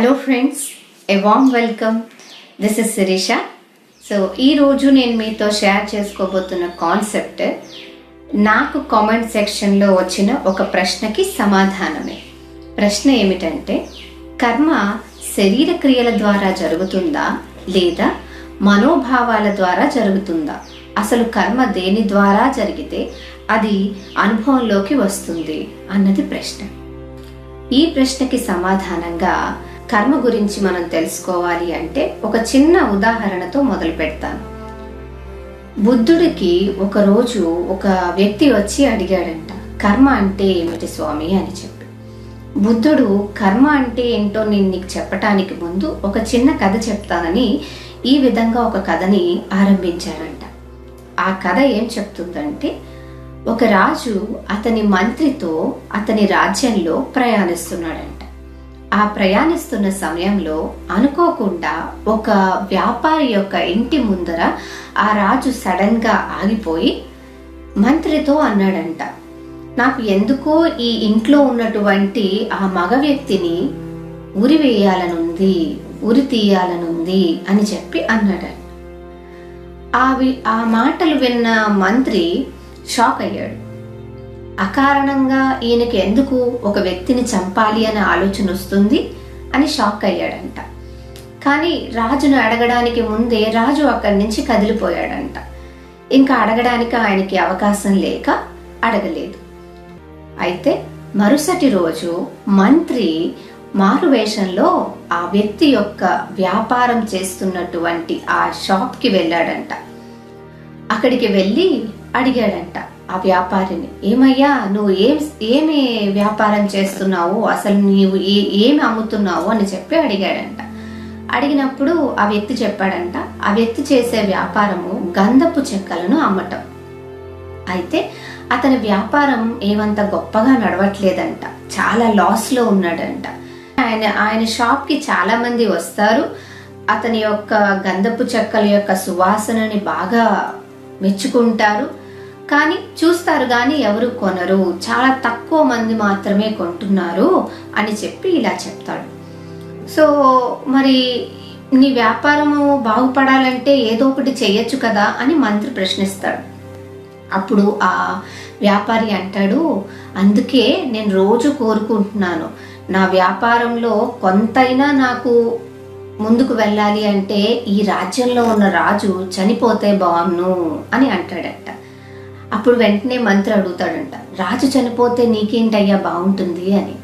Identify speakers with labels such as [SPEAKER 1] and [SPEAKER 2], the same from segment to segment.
[SPEAKER 1] Hello friends a warm welcome this is Sirisha so ఈరోజు నేను మీతో షేర్ చేసుకోబోతున్న కాన్సెప్ట్ నాకు కామెంట్ సెక్షన్లో వచ్చిన ఒక ప్రశ్నకి సమాధానమే. ప్రశ్న ఏమిటంటే కర్మ శరీర క్రియల ద్వారా జరుగుతుందా లేదా మనోభావాల ద్వారా జరుగుతుందా? అసలు కర్మ దేని ద్వారా జరిగితే అది అనుభవంలోకి వస్తుంది అన్నది ప్రశ్న. ఈ ప్రశ్నకి సమాధానంగా కర్మ గురించి మనం తెలుసుకోవాలి అంటే ఒక చిన్న ఉదాహరణతో మొదలు పెడతాను. బుద్ధుడికి ఒకరోజు ఒక వ్యక్తి వచ్చి అడిగాడంట కర్మ అంటే ఏమిటి స్వామి? అని చెప్పి. బుద్ధుడు కర్మ అంటే ఏంటో నేను నీకు చెప్పటానికి ముందు ఒక చిన్న కథ చెప్తానని ఈ విధంగా ఒక కథని ఆరంభించారంట. ఆ కథ ఏం చెప్తుందంటే ఒక రాజు అతని మంత్రితో అతని రాజ్యంలో ప్రయాణిస్తున్నాడంట. ఆ ప్రయాణిస్తున్న సమయంలో అనుకోకుండా ఒక వ్యాపారి యొక్క ఇంటి ముందర ఆ రాజు సడన్గా ఆగిపోయి మంత్రితో అన్నాడంట నాకు ఎందుకో ఈ ఇంట్లో ఉన్నటువంటి ఆ మగ వ్యక్తిని ఉరి వేయాలనుంది ఉరి తీయాలనుంది అని చెప్పి అన్నాడట. ఆ వి- ఆ మాటలు విన్న మంత్రి షాక్ అయ్యాడు. అకారణంగా ఈయనకి ఎందుకు ఒక వ్యక్తిని చంపాలి అనే ఆలోచన వస్తుంది అని షాక్ అయ్యాడంట. కానీ రాజును అడగడానికి ముందే రాజు అక్కడి నుంచి కదిలిపోయాడంట. ఇంకా అడగడానికి ఆయనకి అవకాశం లేక అడగలేదు. అయితే మరుసటి రోజు మంత్రి మారువేషంలో ఆ వ్యక్తి యొక్క వ్యాపారం చేస్తున్నటువంటి ఆ షాప్కి వెళ్ళాడంట. అక్కడికి వెళ్ళి అడిగాడంట. ఆ వ్యాపారిని. ఏమయ్యా నువ్వు ఏం ఏమి వ్యాపారం చేస్తున్నావు? అసలు నీవు ఏ ఏమి అమ్ముతున్నావు? అని చెప్పి అడిగాడంట. అడిగినప్పుడు ఆ వ్యక్తి చెప్పాడంట ఆ వ్యక్తి చేసే వ్యాపారము గంధపు చెక్కలను అమ్మటం. అయితే అతని వ్యాపారం ఏమంత గొప్పగా నడవట్లేదంట. చాలా లాస్లో ఉన్నాడంట. ఆయన ఆయన షాప్కి చాలా మంది వస్తారు. అతని యొక్క గంధపు చెక్కల యొక్క సువాసనని బాగా మెచ్చుకుంటారు. కానీ చూస్తారు కానీ ఎవరు కొనరు. చాలా తక్కువ మంది మాత్రమే కొంటున్నారు అని చెప్పి ఇలా చెప్తాడు. సో మరి నీ వ్యాపారము బాగుపడాలంటే ఏదో ఒకటి చేయొచ్చు కదా అని మంత్రి ప్రశ్నిస్తాడు. అప్పుడు ఆ వ్యాపారి అంటాడు అందుకే నేను రోజు కోరుకుంటున్నాను. నా వ్యాపారంలో కొంతైనా నాకు ముందుకు వెళ్ళాలి అంటే ఈ రాజ్యంలో ఉన్న రాజు చనిపోతే బాగున్ను అని అంటాడట. అప్పుడు వెంటనే మంత్రి అడుగుతాడంట రాజు చనిపోతే నీకేంటయ్యా బాగుంటుంది అని.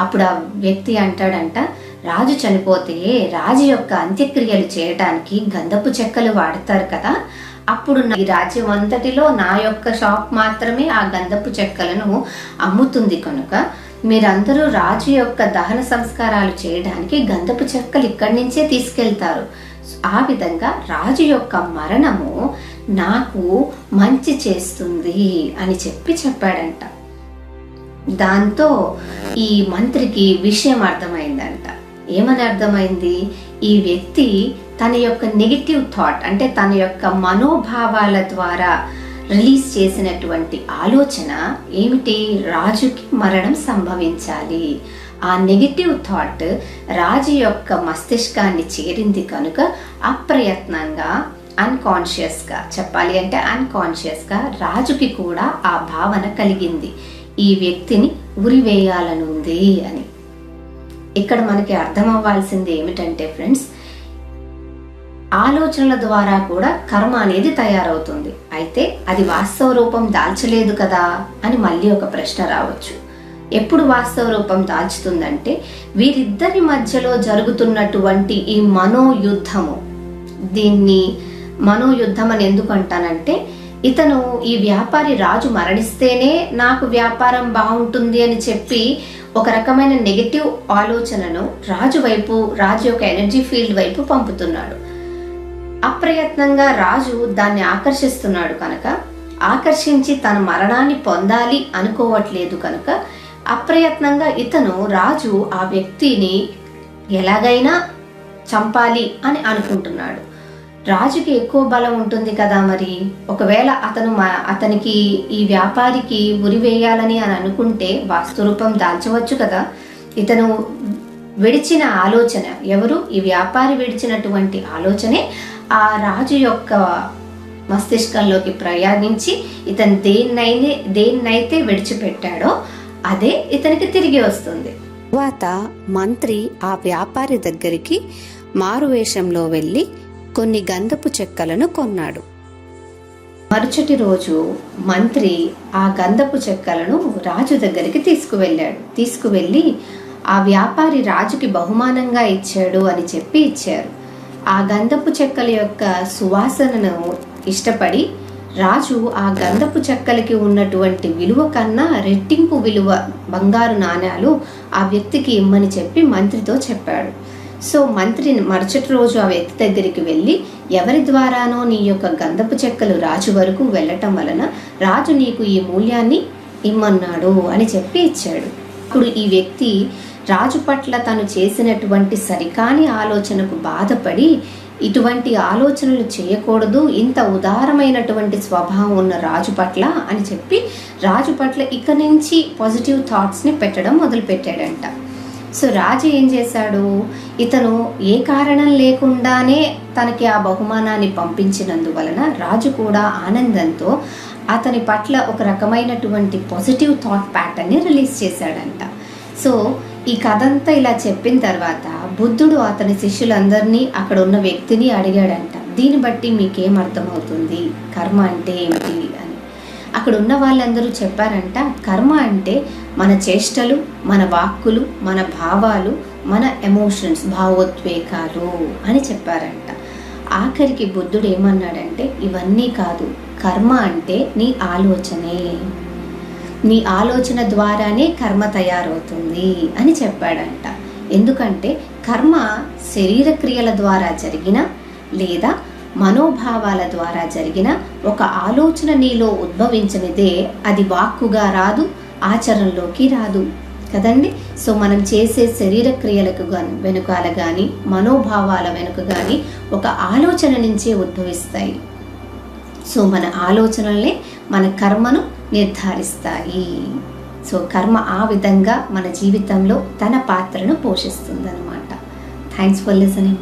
[SPEAKER 1] అప్పుడు ఆ వ్యక్తి అంటాడంట రాజు చనిపోతే రాజు యొక్క అంత్యక్రియలు చేయడానికి గంధపు చెక్కలు వాడతారు కదా అప్పుడు నా- ఈ రాజ్యం అంతటిలో నా యొక్క షాప్ మాత్రమే ఆ గంధపు చెక్కలను అమ్ముతుంది కనుక మీరందరూ రాజు యొక్క దహన సంస్కారాలు చేయడానికి గంధపు చెక్కలు ఇక్కడి నుంచే తీసుకెళ్తారు. ఆ విధంగా రాజు యొక్క మరణము నాకు మంచి చేస్తుంది అని చెప్పి చెప్పాడంట. దాంతో ఈ మంత్రికి విషయం అర్థమైందంట. ఏమని అర్థమైంది? ఈ వ్యక్తి తన యొక్క నెగిటివ్ థాట్ అంటే తన యొక్క మనోభావాల ద్వారా రిలీజ్ చేసినటువంటి ఆలోచన ఏమిటి? రాజుకి మరణం సంభవించాలి. ఆ నెగిటివ్ థాట్ రాజు యొక్క మస్తిష్కాన్ని చేరింది కనుక అప్రయత్నంగా అన్కాన్షియస్గా చెప్పాలి అంటే అన్కాన్షియస్గా రాజుకి కూడా ఆ భావన కలిగింది. ఈ వ్యక్తిని ఉరివేయాలనుంది అని. ఇక్కడ మనకి అర్థం అవ్వాల్సింది ఏమిటంటే ఫ్రెండ్స్ ఆలోచనల ద్వారా కూడా కర్మ అనేది తయారవుతుంది. అయితే అది వాస్తవ రూపం దాల్చలేదు కదా అని మళ్ళీ ఒక ప్రశ్న రావచ్చు. ఎప్పుడు వాస్తవ రూపం దాల్చుతుందంటే వీరిద్దరి మధ్యలో జరుగుతున్నటువంటి ఈ మనోయుద్ధము దీన్ని మనోయుద్ధం అని ఎందుకు అంటానంటే ఇతను ఈ వ్యాపారి రాజు మరణిస్తేనే నాకు వ్యాపారం బాగుంటుంది అని చెప్పి ఒక రకమైన నెగటివ్ ఆలోచనను రాజు వైపు రాజు యొక్క ఎనర్జీ ఫీల్డ్ వైపు పంపుతున్నాడు. అప్రయత్నంగా రాజు దాన్ని ఆకర్షిస్తున్నాడు కనుక ఆకర్షించి తన మరణాన్ని పొందాలి అనుకోవట్లేదు కనుక అప్రయత్నంగా ఇతను రాజు ఆ వ్యక్తిని ఎలాగైనా చంపాలి అని అనుకుంటున్నాడు. రాజుకి ఎక్కువ బలం ఉంటుంది కదా మరి. ఒకవేళ అతను మ- అతనికి ఈ వ్యాపారికి ఉరి వేయాలని అని అనుకుంటే వాస్తు రూపం దాల్చవచ్చు కదా. ఇతను విడిచిన ఆలోచన ఎవరు? ఈ వ్యాపారి విడిచినటువంటి ఆలోచనే ఆ రాజు యొక్క మస్తిష్కంలోకి ప్రయాణించి ఇతను దేన్నైతే దేన్నైతే విడిచిపెట్టాడో అదే ఇతనికి తిరిగి వస్తుంది.
[SPEAKER 2] తర్వాత మంత్రి ఆ వ్యాపారి దగ్గరికి మారువేషంలో వెళ్ళి కొన్ని గంధపు చెక్కలను కొన్నాడు.
[SPEAKER 1] మరుసటి రోజు మంత్రి ఆ గంధపు చెక్కలను రాజు దగ్గరికి తీసుకువెళ్ళాడు. తీసుకువెళ్ళి ఆ వ్యాపారి రాజుకి బహుమానంగా ఇచ్చాడు అని చెప్పి ఇచ్చారు. ఆ గంధపు చెక్కల యొక్క సువాసనను ఇష్టపడి రాజు ఆ గంధపు చెక్కలకి ఉన్నటువంటి విలువ కన్నా రెట్టింపు విలువ బంగారు నాణ్యాలు ఆ వ్యక్తికి ఇమ్మని చెప్పి మంత్రితో చెప్పాడు. సో మంత్రి మరుసటి రోజు ఆ వ్యక్తి దగ్గరికి వెళ్ళి ఎవరి ద్వారానో నీ యొక్క గంధపు చెక్కలు రాజు వరకు వెళ్ళటం వలన రాజు నీకు ఈ మూల్యాన్ని ఇమ్మన్నాడు అని చెప్పి ఇచ్చాడు. ఇప్పుడు ఈ వ్యక్తి రాజు పట్ల తను చేసినటువంటి సరికాని ఆలోచనకు బాధపడి ఇటువంటి ఆలోచనలు చేయకూడదు ఇంత ఉదారమైనటువంటి స్వభావం ఉన్న రాజు పట్ల అని చెప్పి రాజు పట్ల ఇక నుంచి పాజిటివ్ థాట్స్ని పెట్టడం మొదలుపెట్టాడంట. సో రాజు ఏం చేశాడు? ఇతను ఏ కారణం లేకుండానే తనకి ఆ బహుమానాన్ని పంపించినందువలన రాజు కూడా ఆనందంతో అతని పట్ల ఒక రకమైనటువంటి పాజిటివ్ థాట్ ప్యాటర్న్ని రిలీజ్ చేశాడంట. సో ఈ కథ అంతా ఇలా చెప్పిన తర్వాత బుద్ధుడు అతని శిష్యులందరినీ అక్కడ ఉన్న వ్యక్తిని అడిగాడంట. దీన్ని బట్టి మీకేం అర్థమవుతుంది? కర్మ అంటే ఏమిటి? అక్కడ ఉన్న వాళ్ళందరూ చెప్పారంట కర్మ అంటే మన చేష్టలు మన వాక్కులు మన భావాలు మన ఎమోషన్స్ భావోద్వేగాలు అని చెప్పారంట. ఆఖరికి బుద్ధుడు ఏమన్నాడంటే ఇవన్నీ కాదు కర్మ అంటే నీ ఆలోచనే. నీ ఆలోచన ద్వారానే కర్మ తయారవుతుంది అని చెప్పాడంట. ఎందుకంటే కర్మ శరీర క్రియల ద్వారా జరిగిన లేదా మనోభావాల ద్వారా జరిగిన ఒక ఆలోచన నీలో ఉద్భవించినదే అది వాక్కుగా రాదు ఆచరణలోకి రాదు. కదండి? సో మనం చేసే శరీర క్రియలకు గాని వెనుకాల కానీ మనోభావాల వెనుక కానీ ఒక ఆలోచన నుంచే ఉద్భవిస్తాయి. సో మన ఆలోచనలే మన కర్మను నిర్ధారిస్తాయి. సో కర్మ ఆ విధంగా మన జీవితంలో తన పాత్రను పోషిస్తుందన్నమాట. Thanks for listening